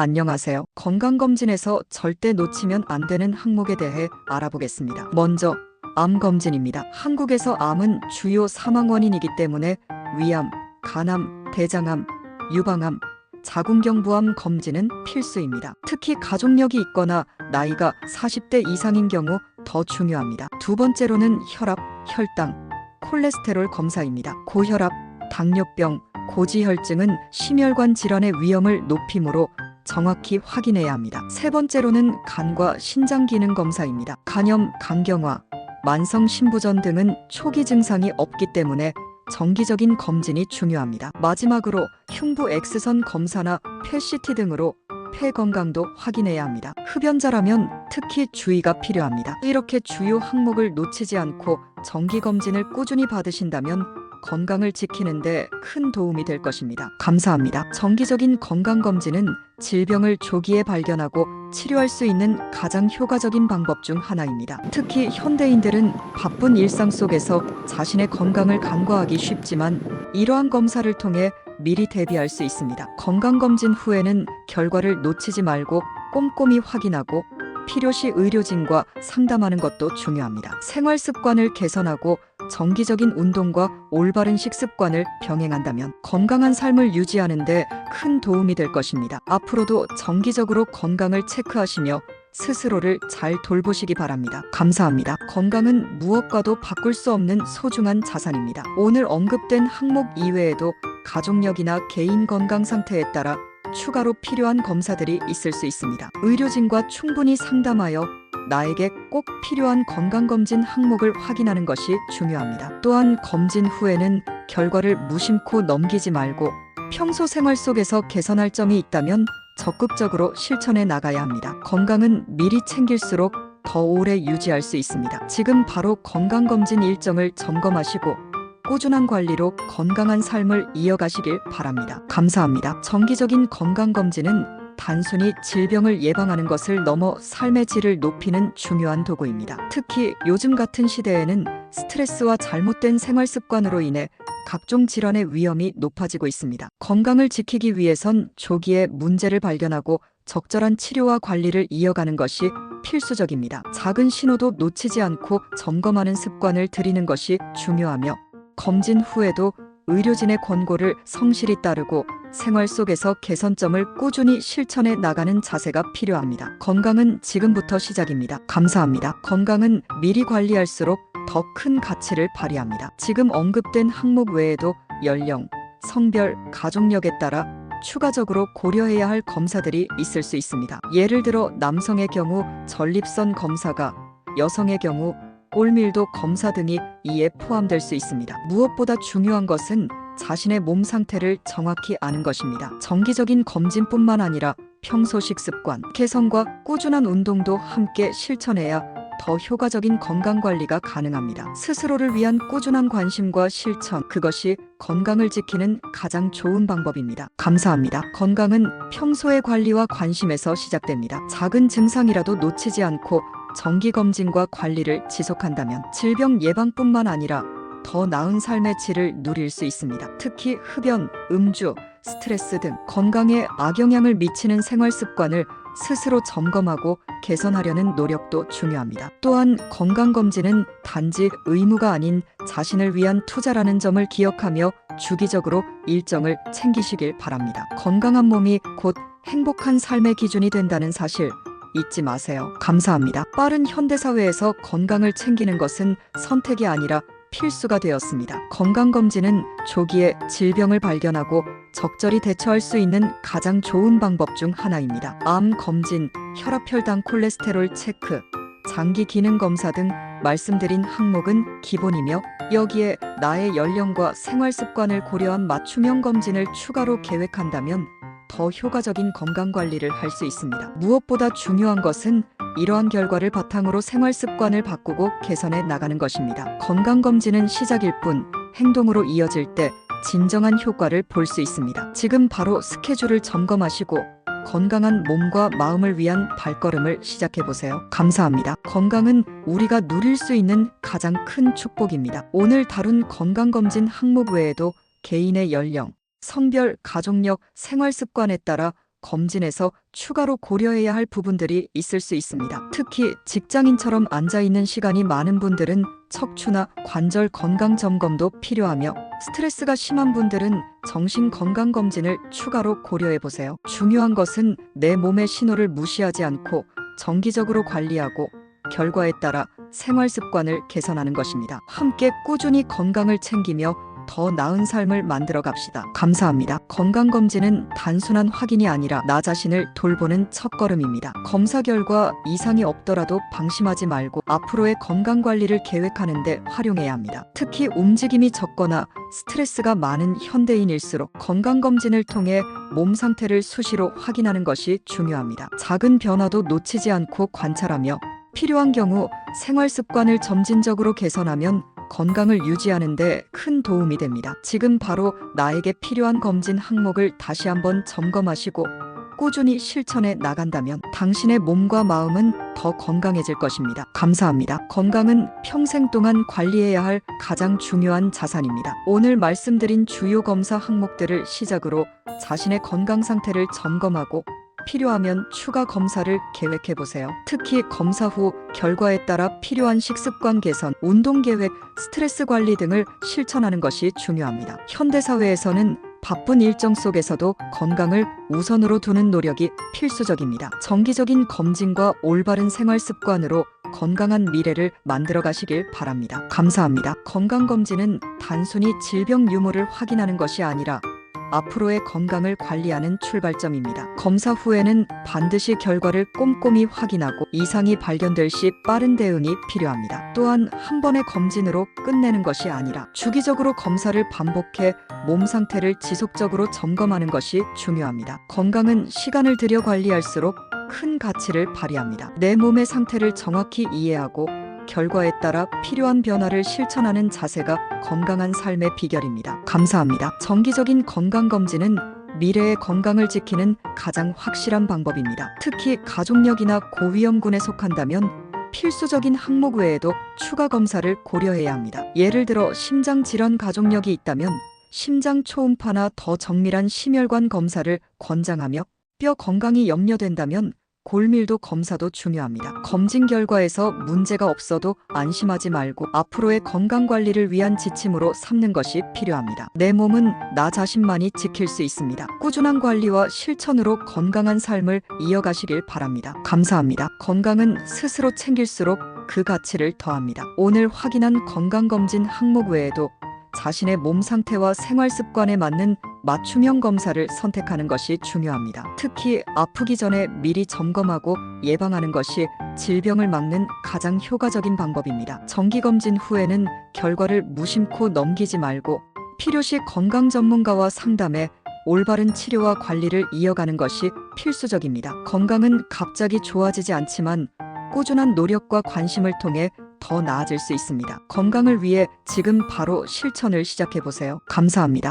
안녕하세요. 건강검진에서 절대 놓치면 안 되는 항목에 대해 알아보겠습니다. 먼저, 암검진입니다. 한국에서 암은 주요 사망 원인이기 때문에 위암, 간암, 대장암, 유방암, 자궁경부암 검진은 필수입니다. 특히 가족력이 있거나 나이가 40대 이상인 경우 더 중요합니다. 두 번째로는 혈압, 혈당, 콜레스테롤 검사입니다. 고혈압, 당뇨병, 고지혈증은 심혈관 질환의 위험을 높이므로 정확히 확인해야 합니다. 세 번째로는 간과 신장 기능 검사입니다. 간염, 간경화, 만성 신부전 등은 초기 증상이 없기 때문에 정기적인 검진이 중요합니다. 마지막으로 흉부 X선 검사나 펫CT 등으로 폐 건강도 확인해야 합니다. 흡연자라면 특히 주의가 필요합니다. 이렇게 주요 항목을 놓치지 않고 정기 검진을 꾸준히 받으신다면 건강을 지키는데 큰 도움이 될 것입니다. 감사합니다. 정기적인 건강 검진은 질병을 조기에 발견하고 치료할 수 있는 가장 효과적인 방법 중 하나입니다. 특히 현대인들은 바쁜 일상 속에서 자신의 건강을 간과하기 쉽지만 이러한 검사를 통해 미리 대비할 수 있습니다. 건강검진 후에는 결과를 놓치지 말고 꼼꼼히 확인하고 필요시 의료진과 상담하는 것도 중요합니다. 생활 습관을 개선하고 정기적인 운동과 올바른 식습관을 병행한다면 건강한 삶을 유지하는데 큰 도움이 될 것입니다. 앞으로도 정기적으로 건강을 체크하시며 스스로를 잘 돌보시기 바랍니다. 감사합니다. 건강은 무엇과도 바꿀 수 없는 소중한 자산입니다. 오늘 언급된 항목 이외에도 가족력이나 개인 건강 상태에 따라 추가로 필요한 검사들이 있을 수 있습니다. 의료진과 충분히 상담하여 나에게 꼭 필요한 건강검진 항목을 확인하는 것이 중요합니다. 또한 검진 후에는 결과를 무심코 넘기지 말고 평소 생활 속에서 개선할 점이 있다면 적극적으로 실천해 나가야 합니다. 건강은 미리 챙길수록 더 오래 유지할 수 있습니다. 지금 바로 건강검진 일정을 점검하시고 꾸준한 관리로 건강한 삶을 이어가시길 바랍니다. 감사합니다. 정기적인 건강검진은 단순히 질병을 예방하는 것을 넘어 삶의 질을 높이는 중요한 도구입니다. 특히 요즘 같은 시대에는 스트레스와 잘못된 생활 습관으로 인해 각종 질환의 위험이 높아지고 있습니다. 건강을 지키기 위해선 조기에 문제를 발견하고 적절한 치료와 관리를 이어가는 것이 필수적입니다. 작은 신호도 놓치지 않고 점검하는 습관을 들이는 것이 중요하며 검진 후에도 의료진의 권고를 성실히 따르고 생활 속에서 개선점을 꾸준히 실천해 나가는 자세가 필요합니다. 건강은 지금부터 시작입니다. 감사합니다. 건강은 미리 관리할수록 더 큰 가치를 발휘합니다. 지금 언급된 항목 외에도 연령, 성별, 가족력에 따라 추가적으로 고려해야 할 검사들이 있을 수 있습니다. 예를 들어 남성의 경우 전립선 검사가, 여성의 경우 꼴밀도 검사 등이 이에 포함될 수 있습니다. 무엇보다 중요한 것은 자신의 몸 상태를 정확히 아는 것입니다. 정기적인 검진뿐만 아니라 평소 식습관, 개선과 꾸준한 운동도 함께 실천해야 더 효과적인 건강 관리가 가능합니다. 스스로를 위한 꾸준한 관심과 실천, 그것이 건강을 지키는 가장 좋은 방법입니다. 감사합니다. 건강은 평소의 관리와 관심에서 시작됩니다. 작은 증상이라도 놓치지 않고 정기 검진과 관리를 지속한다면 질병 예방뿐만 아니라 더 나은 삶의 질을 누릴 수 있습니다. 특히 흡연, 음주, 스트레스 등 건강에 악영향을 미치는 생활 습관을 스스로 점검하고 개선하려는 노력도 중요합니다. 또한 건강검진은 단지 의무가 아닌 자신을 위한 투자라는 점을 기억하며 주기적으로 일정을 챙기시길 바랍니다. 건강한 몸이 곧 행복한 삶의 기준이 된다는 사실 잊지 마세요. 감사합니다. 빠른 현대사회에서 건강을 챙기는 것은 선택이 아니라 필수가 되었습니다. 건강검진은 조기에 질병을 발견하고 적절히 대처할 수 있는 가장 좋은 방법 중 하나입니다. 암 검진, 혈압, 혈당, 콜레스테롤 체크, 장기 기능 검사 등 말씀드린 항목은 기본이며 여기에 나의 연령과 생활 습관을 고려한 맞춤형 검진을 추가로 계획한다면 더 효과적인 건강 관리를 할 수 있습니다. 무엇보다 중요한 것은 이러한 결과를 바탕으로 생활 습관을 바꾸고 개선해 나가는 것입니다. 건강검진은 시작일 뿐 행동으로 이어질 때 진정한 효과를 볼 수 있습니다. 지금 바로 스케줄을 점검하시고 건강한 몸과 마음을 위한 발걸음을 시작해 보세요. 감사합니다. 건강은 우리가 누릴 수 있는 가장 큰 축복입니다. 오늘 다룬 건강검진 항목 외에도 개인의 연령, 성별, 가족력, 생활 습관에 따라 검진에서 추가로 고려해야 할 부분들이 있을 수 있습니다. 특히 직장인처럼 앉아 있는 시간이 많은 분들은 척추나 관절 건강 점검도 필요하며 스트레스가 심한 분들은 정신 건강 검진을 추가로 고려해 보세요. 중요한 것은 내 몸의 신호를 무시하지 않고 정기적으로 관리하고 결과에 따라 생활 습관을 개선하는 것입니다. 함께 꾸준히 건강을 챙기며 더 나은 삶을 만들어 갑시다. 감사합니다. 건강검진은 단순한 확인이 아니라 나 자신을 돌보는 첫걸음입니다. 검사 결과 이상이 없더라도 방심하지 말고 앞으로의 건강관리를 계획하는데 활용해야 합니다. 특히 움직임이 적거나 스트레스가 많은 현대인일수록 건강검진을 통해 몸 상태를 수시로 확인하는 것이 중요합니다. 작은 변화도 놓치지 않고 관찰하며 필요한 경우 생활 습관을 점진적으로 개선하면 건강을 유지하는데 큰 도움이 됩니다. 지금 바로 나에게 필요한 검진 항목을 다시 한번 점검하시고 꾸준히 실천해 나간다면 당신의 몸과 마음은 더 건강해질 것입니다. 감사합니다. 건강은 평생 동안 관리해야 할 가장 중요한 자산입니다. 오늘 말씀드린 주요 검사 항목들을 시작으로 자신의 건강 상태를 점검하고 필요하면 추가 검사를 계획해 보세요. 특히 검사 후 결과에 따라 필요한 식습관 개선, 운동 계획, 스트레스 관리 등을 실천하는 것이 중요합니다. 현대 사회에서는 바쁜 일정 속에서도 건강을 우선으로 두는 노력이 필수적입니다. 정기적인 검진과 올바른 생활 습관으로 건강한 미래를 만들어 가시길 바랍니다. 감사합니다. 건강검진은 단순히 질병 유무를 확인하는 것이 아니라 앞으로의 건강을 관리하는 출발점입니다. 검사 후에는 반드시 결과를 꼼꼼히 확인하고 이상이 발견될 시 빠른 대응이 필요합니다. 또한 한 번의 검진으로 끝내는 것이 아니라 주기적으로 검사를 반복해 몸 상태를 지속적으로 점검하는 것이 중요합니다. 건강은 시간을 들여 관리할수록 큰 가치를 발휘합니다. 내 몸의 상태를 정확히 이해하고 결과에 따라 필요한 변화를 실천하는 자세가 건강한 삶의 비결입니다. 감사합니다. 정기적인 건강검진은 미래의 건강을 지키는 가장 확실한 방법입니다. 특히 가족력이나 고위험군에 속한다면 필수적인 항목 외에도 추가 검사를 고려해야 합니다. 예를 들어 심장 질환 가족력이 있다면 심장 초음파나 더 정밀한 심혈관 검사를 권장하며 뼈 건강이 염려된다면 골밀도 검사도 중요합니다. 검진 결과에서 문제가 없어도 안심하지 말고 앞으로의 건강 관리를 위한 지침으로 삼는 것이 필요합니다. 내 몸은 나 자신만이 지킬 수 있습니다. 꾸준한 관리와 실천으로 건강한 삶을 이어가시길 바랍니다. 감사합니다. 건강은 스스로 챙길수록 그 가치를 더합니다. 오늘 확인한 건강검진 항목 외에도 자신의 몸 상태와 생활 습관에 맞는 맞춤형 검사를 선택하는 것이 중요합니다. 특히 아프기 전에 미리 점검하고 예방하는 것이 질병을 막는 가장 효과적인 방법입니다. 정기검진 후에는 결과를 무심코 넘기지 말고 필요시 건강 전문가와 상담해 올바른 치료와 관리를 이어가는 것이 필수적입니다. 건강은 갑자기 좋아지지 않지만 꾸준한 노력과 관심을 통해 더 나아질 수 있습니다. 건강을 위해 지금 바로 실천을 시작해 보세요. 감사합니다.